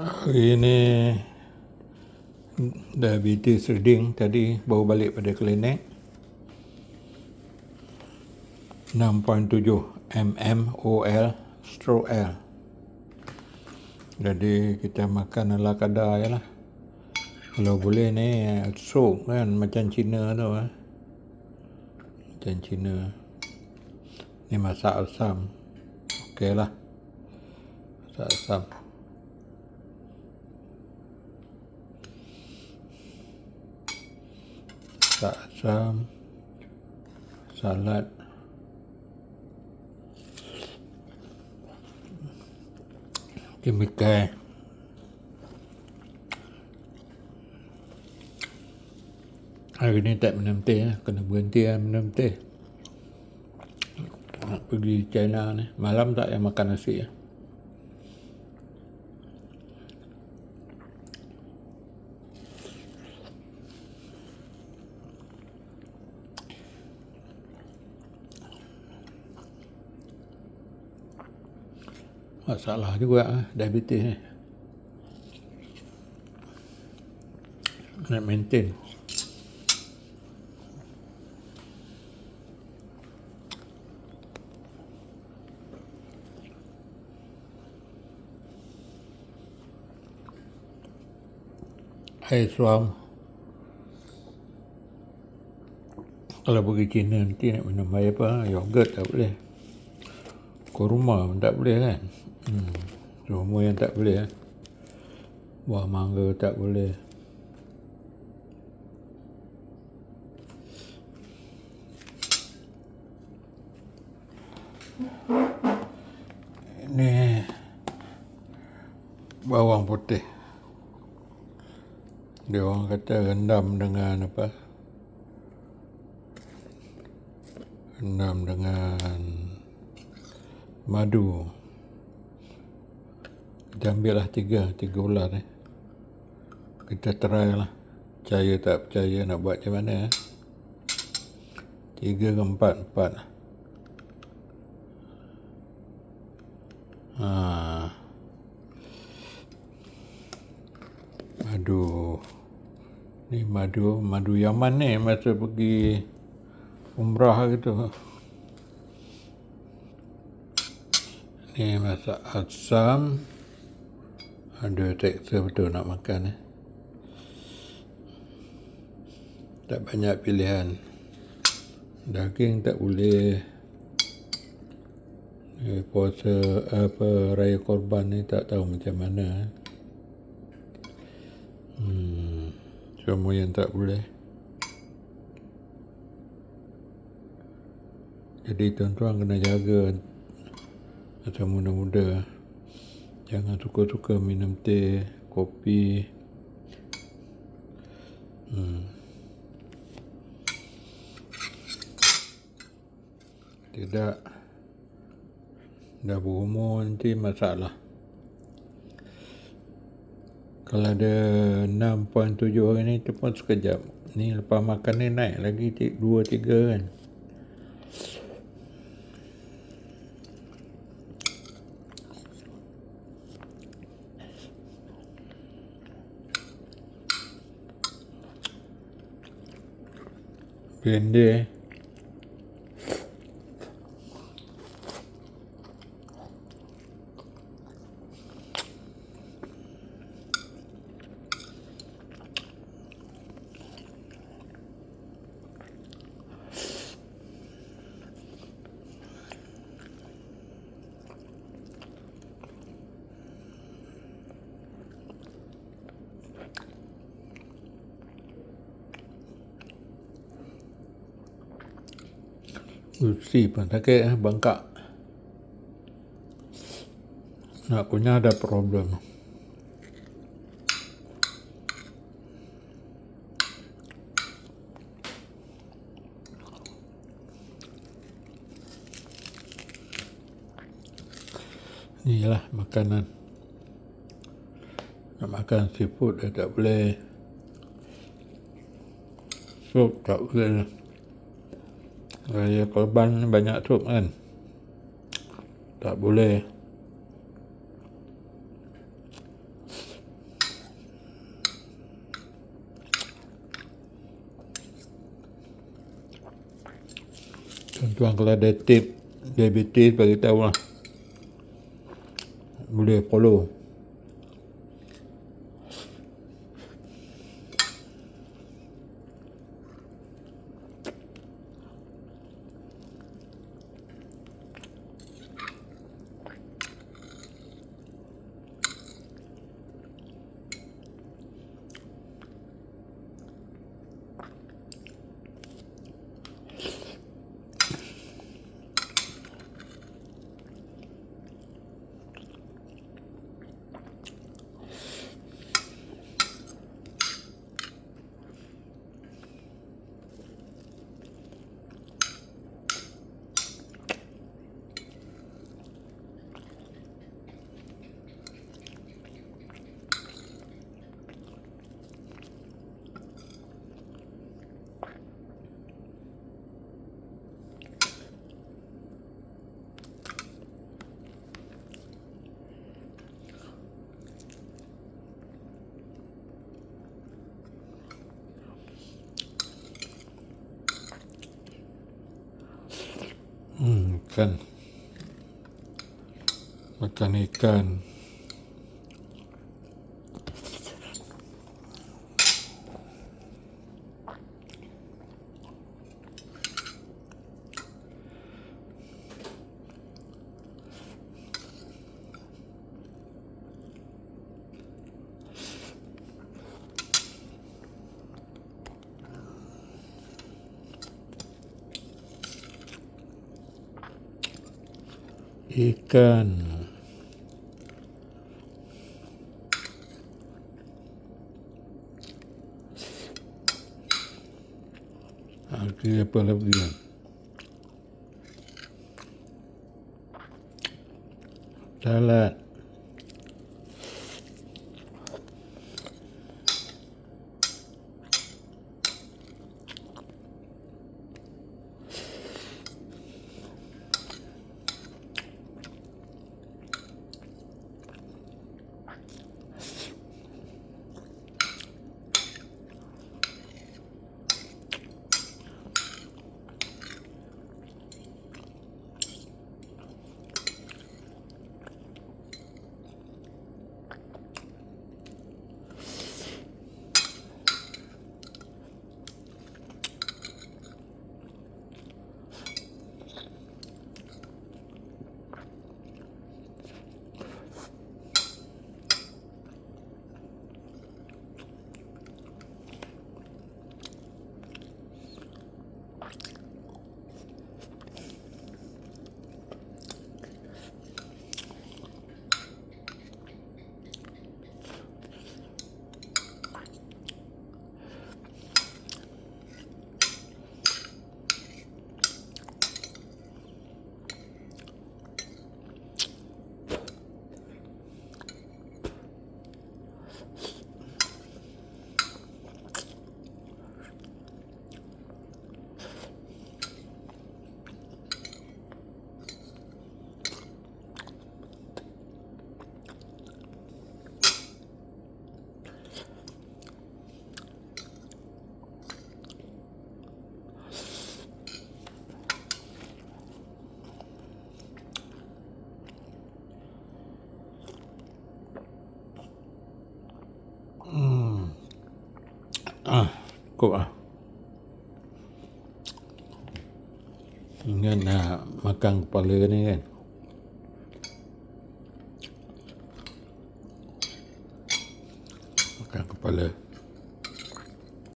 Hari ni diabetes reading tadi baru balik pada klinik. 6.7 mmol stroke L. Jadi kita makan ala kadar je lah. Kalau boleh ni stroke kan macam Cina tu eh. macam Cina. Ni masak asam. Ok lah. Masak asam masak asam salad chemical hari ni tak minum teh eh. kena berhenti lah minum teh. Nak pergi China ni. Malam tak yang makan nasi eh. Masalah juga eh, diabetes ni. Nak maintain. Air suam. Kalau pergi China nanti nak minum air apa yogurt tak boleh. Kurma pun tak boleh kan hmm. semua yang tak boleh eh. buah mangga tak boleh ini bawang putih dia orang kata rendam dengan apa rendam dengan madu kita ambil lah tiga tiga ular eh. kita try lah percaya tak percaya nak buat macam mana eh. tiga ke empat empat ha. madu ni madu madu Yaman ni masa pergi umrah gitu ni masak asam ada tekstur betul nak makan eh. tak banyak pilihan daging tak boleh eh, puasa apa raya korban ni tak tahu macam mana eh. hmm, semua yang tak boleh jadi tuan-tuan kena jaga macam muda-muda jangan suka-suka minum teh kopi. Hmm. tidak. Dah berumur nanti masalah. Kalau ada 6.7 hari ni tu pun sekejap. Ni lepas makan ni naik lagi 2-3 kan 别的 Usi pun sakit eh, bengkak. Akunya ada problem. Inilah makanan. Nak makan seafood dah tak boleh. Sup tak boleh raya korban banyak tu kan. Tak boleh. Tuan-tuan kalau ada tip diabetes bagi tahu lah. Boleh follow. Hmm, ikan. Makan ikan. Ikan. Lagi apa lagi? Salad. อะกบอะเงินนะมากังปลาเลือนี่เงินมากังปลาเลือ